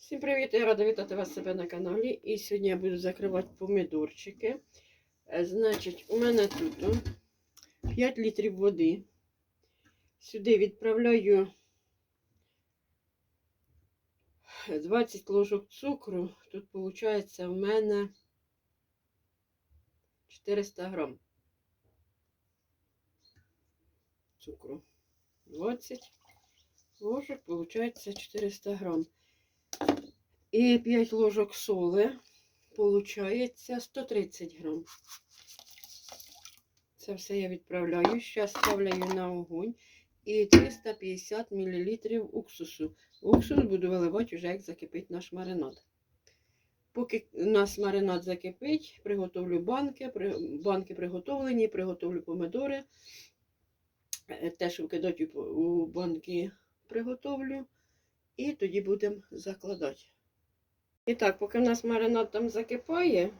Всім привіт! Я рада вітати вас себе на каналі. І сьогодні я буду закривати помідорчики. Е, Значить, у мене тут 5 літрів води. Сюди відправляю 20 ложок цукру. Тут виходить в мене 400 грам цукру. 20 ложок, виходить 400 грам. І 5 ложок соли. Получається 130 грам. Це все я відправляю. Зараз ставляю на огонь. І 350 мл уксусу. Уксус буду виливати вже, як закипить наш маринад. Поки у нас маринад закипить, приготовлю банки. Банки приготовлені, приготовлю помидори. Е, Теж вкидати у- у банки приготовлю. І тоді будемо закладати. І так, поки в нас маринад там закипає,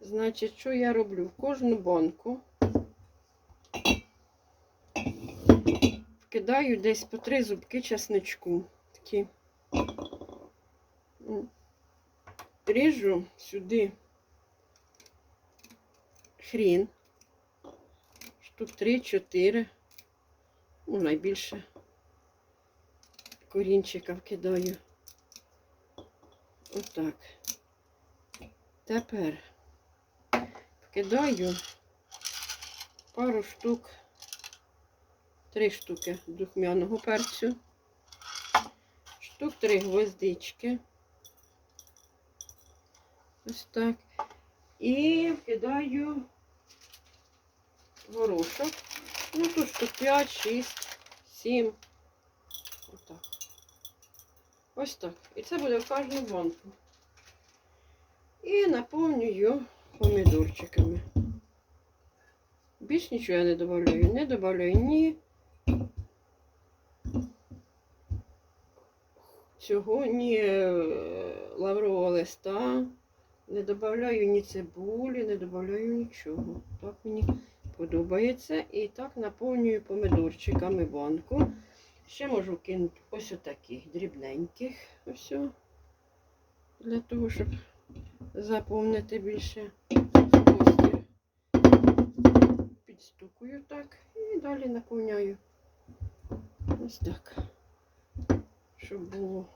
значить, що я роблю? В кожну банку вкидаю десь по три зубки часничку. Такі. Ріжу сюди хрін. Штук 3-4. Ну, найбільше корінчика вкидаю. Отак. Тепер вкидаю пару штук, три штуки духмяного перцю, штук три гвоздички. Ось так. І вкидаю горошок. Ну, тут штук 5, 6, 7. Отак. Ось так. І це буде в кожну банку. І наповнюю помідорчиками. Більш нічого я не додаю. Не додаю ні цього, ні е, лаврового листа. Не додаю ні цибулі, не додаю нічого. Так мені подобається. І так наповнюю помідорчиками банку. Ще можу кинути ось отаких дрібненьких. Ось. Для того, щоб заповнити більше простір. Підстукую так і далі наповняю. Ось так. Щоб було.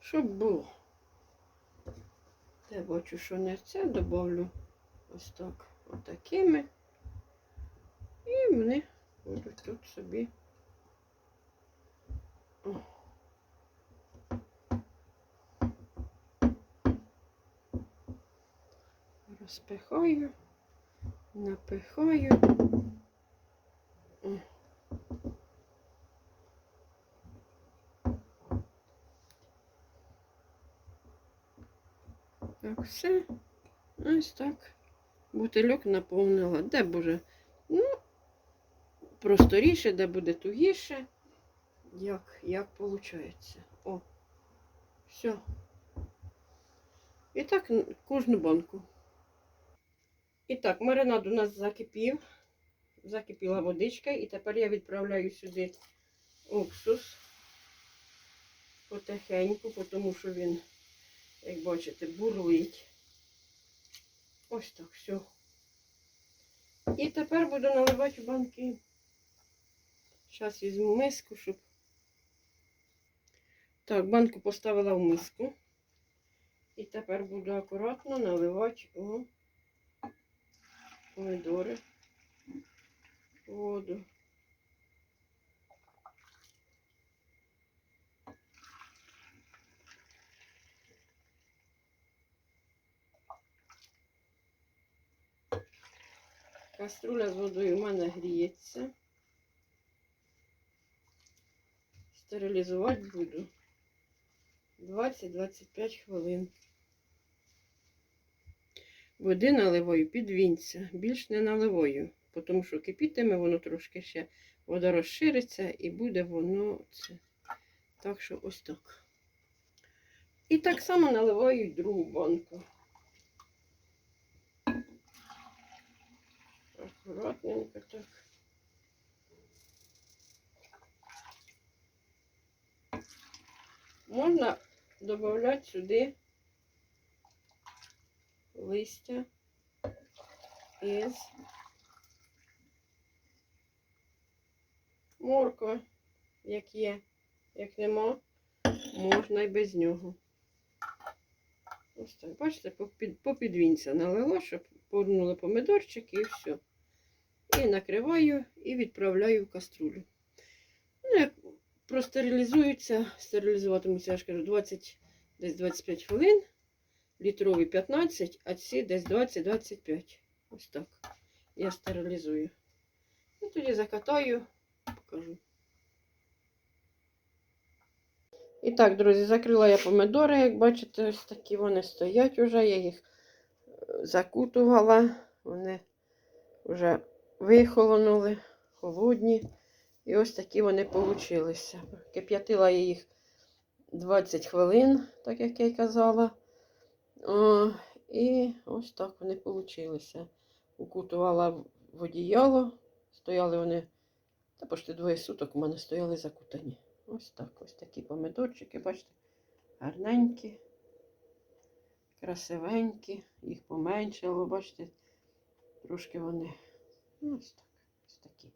Щоб було. Я бачу, що не це добавлю ось так. Отакими. Вони будуть тут собі. Розпихаю, напихаю. Так, все. Ось так. Бутильок наповнила. Де боже? Ну, просторіше, де буде тугіше. Як, як виходить. О. Все. І так кожну банку. І так, маринад у нас закипів. Закипіла водичка. І тепер я відправляю сюди уксус потихеньку, тому що він, як бачите, бурлить. Ось так, все. І тепер буду наливати в банки. Зараз візьму миску, щоб. Так, банку поставила в миску. І тепер буду акуратно наливати у помідори воду. Каструля з водою в мене гріється. Стерилізувати буду 20-25 хвилин. Води наливаю під вінця, більш не наливаю, тому що кипітиме воно трошки ще, вода розшириться і буде воно це. Так що ось так. І так само наливаю другу банку. Акуратненько так. Можна додати сюди листя із морква, як є, як нема, можна і без нього. Ось так, бачите, попід, попідвінця налила, щоб поднули помидорчики і все. І накриваю і відправляю в каструлю. Простерилізуються, стерилізуватимуться, я ж кажу, 20, десь 25 хвилин, літрові 15, а ці десь 20-25. Ось так. Я стерилізую. І тоді закатаю, покажу. І так, друзі, закрила я помидори, як бачите, ось такі вони стоять уже. Я їх е, закутувала, вони вже вихолонули, холодні. І ось такі вони получилися. Кип'ятила я їх 20 хвилин, так як я й казала. О, і ось так вони получилися. Укутувала в одіяло. Стояли вони, та почти двоє суток у мене стояли закутані. Ось так, ось такі помидорчики, бачите, гарненькі, красивенькі, їх поменшало, бачите, трошки вони. ну, Ось так, ось такі.